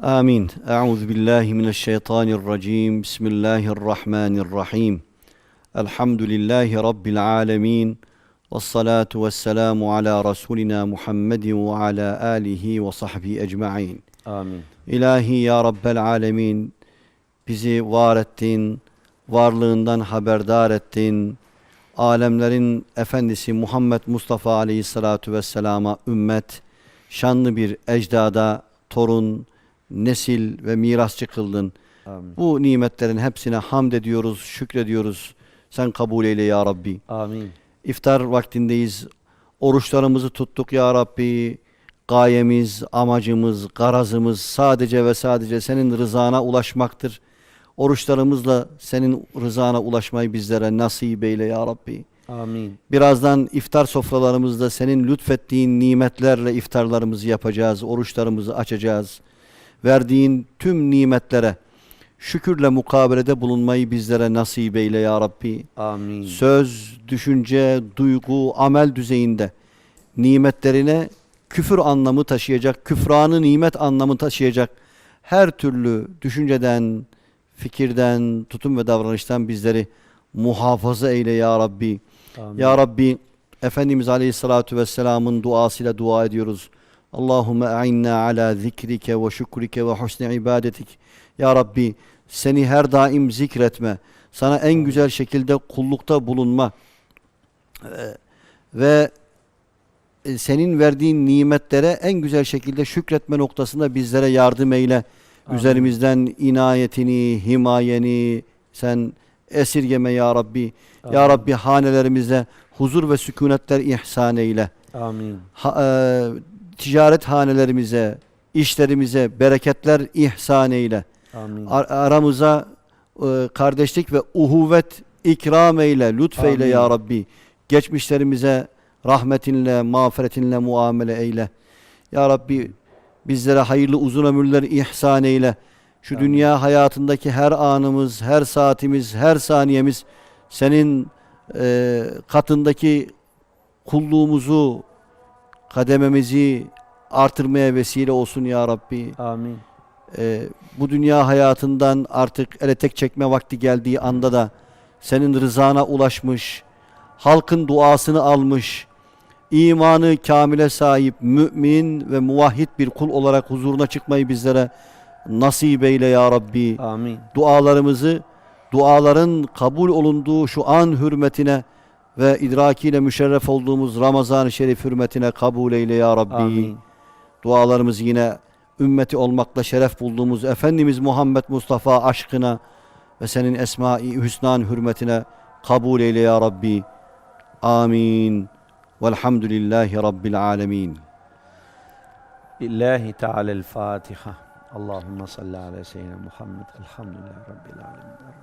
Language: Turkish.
آمين أعوذ بالله من الشيطان الرجيم بسم الله الرحمن الرحيم الحمد لله رب العالمين والصلاة والسلام على رسولنا محمد وعلى آله وصحبه أجمعين Amin. İlahi ya Rabbel Alemin bizi var ettin, varlığından haberdar ettin. Alemlerin efendisi Muhammed Mustafa Aleyhisselatu Vesselam'a ümmet, şanlı bir ecdada torun, nesil ve mirasçı kıldın. Amin. Bu nimetlerin hepsine hamd ediyoruz, şükrediyoruz. Sen kabul eyle ya Rabbi. Amin. İftar vaktindeyiz. Oruçlarımızı tuttuk ya Rabbi. Gayemiz, amacımız, garazımız sadece ve sadece senin rızana ulaşmaktır. Oruçlarımızla senin rızana ulaşmayı bizlere nasip eyle ya Rabbi. Amin. Birazdan iftar sofralarımızda senin lütfettiğin nimetlerle iftarlarımızı yapacağız, oruçlarımızı açacağız. Verdiğin tüm nimetlere şükürle mukabelede bulunmayı bizlere nasip eyle ya Rabbi Amin. söz, düşünce, duygu, amel düzeyinde nimetlerine küfür anlamı taşıyacak, küfranı nimet anlamı taşıyacak her türlü düşünceden, fikirden, tutum ve davranıştan bizleri muhafaza eyle ya Rabbi. Amin. Ya Rabbi Efendimiz Aleyhisselatü Vesselam'ın duasıyla dua ediyoruz. Allahümme a'inna ala zikrike ve şükrike ve husni ibadetik. Ya Rabbi seni her daim zikretme. Sana en güzel şekilde kullukta bulunma. Ve e, senin verdiğin nimetlere en güzel şekilde şükretme noktasında bizlere yardım eyle. Amin. Üzerimizden inayetini, himayeni sen esirgeme ya Rabbi. Ya Amin. Rabbi hanelerimize huzur ve sükunetler ihsan eyle. Amin. Ha- e, ticaret hanelerimize, işlerimize bereketler ihsan eyle. Amin. Ar- aramıza e, kardeşlik ve uhuvvet ikram eyle, lütfeyle Amin. ya Rabbi. Geçmişlerimize rahmetinle, mağfiretinle muamele eyle. Ya Rabbi bizlere hayırlı uzun ömürler ihsan eyle. Şu Amin. dünya hayatındaki her anımız, her saatimiz, her saniyemiz senin e, katındaki kulluğumuzu, kadememizi artırmaya vesile olsun ya Rabbi. Amin. Ee, bu dünya hayatından artık ele tek çekme vakti geldiği anda da senin rızana ulaşmış, halkın duasını almış, imanı kamile sahip, mümin ve muvahhid bir kul olarak huzuruna çıkmayı bizlere nasip eyle ya Rabbi. Amin. Dualarımızı, duaların kabul olunduğu şu an hürmetine ve idrakiyle müşerref olduğumuz Ramazan-ı Şerif hürmetine kabul eyle ya Rabbi. Amin. Dualarımız yine ümmeti olmakla şeref bulduğumuz Efendimiz Muhammed Mustafa aşkına ve senin esma-i hüsnan hürmetine kabul eyle ya Rabbi. Amin. Velhamdülillahi Rabbil alemin. Lillahi Teala'l Fatiha. Allahümme salli ala seyyidina Muhammed. Elhamdülillahi Rabbil alemin.